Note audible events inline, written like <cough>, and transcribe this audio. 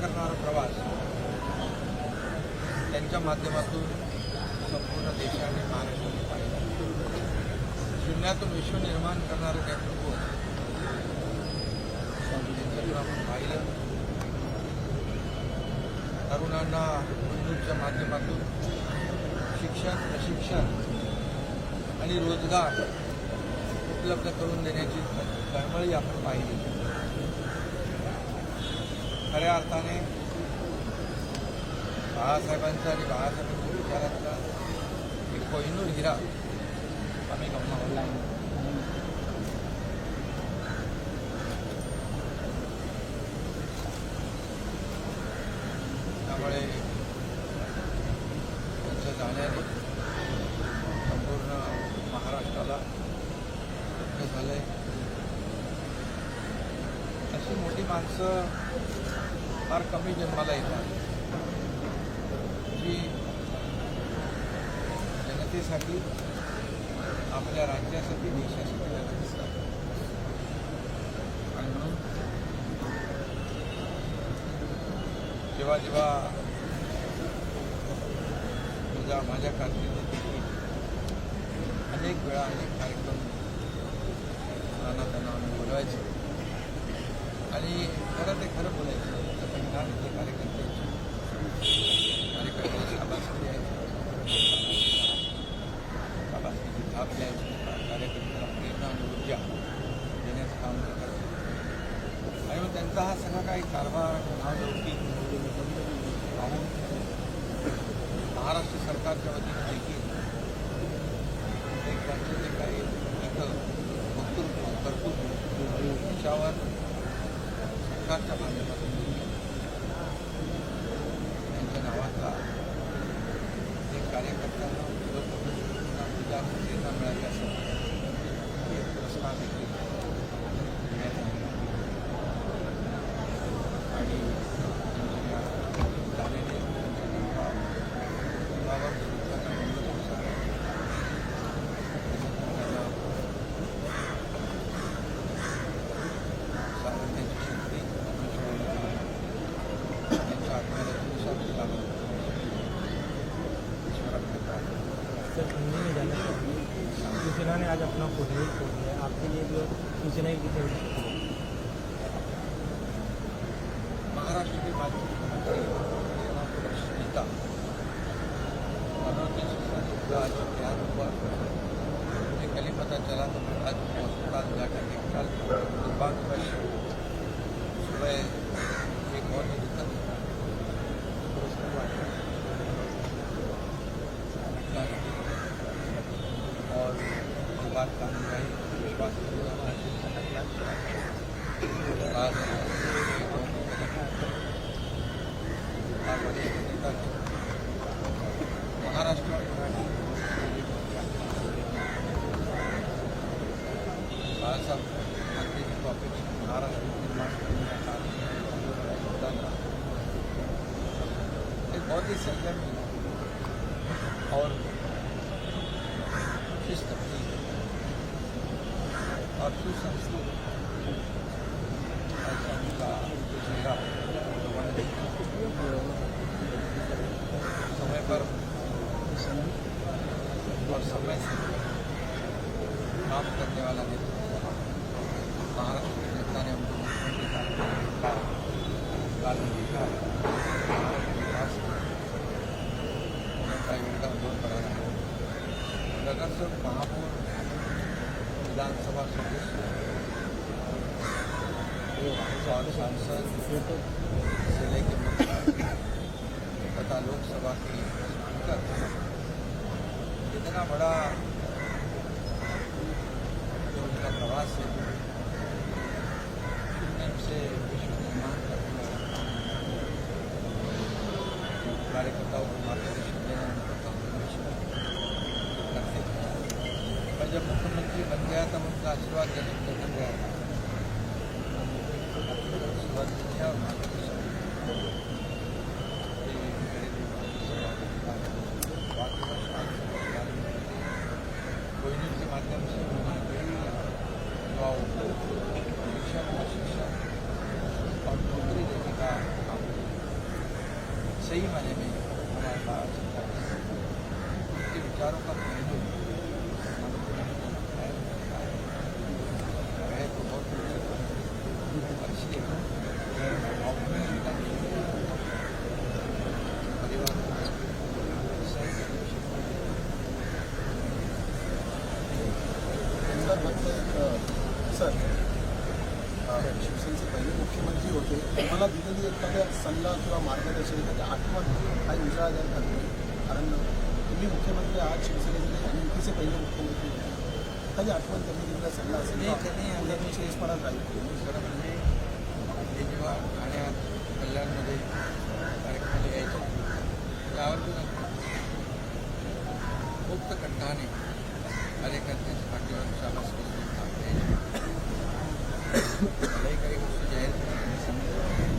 करणारा प्रवास त्यांच्या माध्यमातून संपूर्ण देशाने महाराष्ट्राने पाहिला. शून्यातून विश्व निर्माण करणारं नेतृत्व त्यांच्यातून आपण पाहिलं तरुणांना बंधूंच्या माध्यमातून शिक्षण प्रशिक्षण आणि रोजगार उपलब्ध करून देण्याची तळमळी आपण पाहिली. खऱ्या अर्थाने बाळासाहेबांचा आणि बाळासाहेबांच्या विचारांचा एक कोहिनूर हिरा आम्ही गमावला त्यामुळे त्यांच्या जाण्याने संपूर्ण महाराष्ट्राला दुःख झालंय. अशी मोठी माणसं फार कमी जन्माला येतात. जी जनतेसाठी आपल्या राज्यासाठी देशासाठी लढत असतात आणि म्हणून जेव्हा जेव्हा माझ्या माझ्या कारकिर्दीत अनेक वेळा अनेक कार्यक्रम नाना त्यांना आम्ही बोलवायचे. आणि खरं ते खरं बोलायचं. सरकारच्या माध्यमातून त्यांच्या नावाचा एक कार्यकर्त्यांना लोकप्रतिनिधींना पूजा में जाना शिवसेना ने आज अपना पोर्टल खोल दिया आपके लिए जो सूचना की महाराष्ट्र के मुख्यमंत्री नेता मनोज बहुत ही संयमी और और सुसंस्कृत समय पर और समय से काम करने वाला नेता महाराष्ट्र के नेता ने हमको मुख्यमंत्री का विकास उनका योगदान बहुत बड़ा रहा नगर सेवक महापौर विधानसभा सदस्य। और सांसद से लेकर मंत्री तथा लोकसभा के स्पीकर। इतना बड़ा जो उनका प्रवास है शून्य से विश्व निर्माण करने वाला काम कार्यकर्ताओं को मार्गदर्शन देना उनका काम हमेशा करते थे जब मुख्यमंत्री बन गया तब उनका आशीर्वाद देने के लिए गया था बात कोयनी के माध्यम से उन्होंने कई युवाओं को शिक्षा और शिक्षा और नौकरी देने का काम सही मायने में हमारे पास उनके विचारों का पहलू है तो बहुत और इसलिए परिवार सही सर शिवसेनेचे पहिले मुख्यमंत्री होते. तुम्हाला दिलेली एखाद्या सल्ला किंवा मार्गदर्शन एखाद्या आठवण काही द्याल का तुम्ही? कारण तुम्ही मुख्यमंत्री आहात शिवसेनेचे आणि युतीचे पहिले मुख्यमंत्री होते. एखादी आठवण त्यांनी दिलेला सल्ला असेल? त्यांनी उद्या स्पष्टपणात राहील दुसरं म्हणजे हे जेव्हा ठाण्यात कल्याणमध्ये कार्यक्रमाला यायचे त्यावर मुक्त कंठाने कार्यकर्त्यांच्या पाठीवर शाबास करून आमचे <coughs> काही गोष्टी जाहीर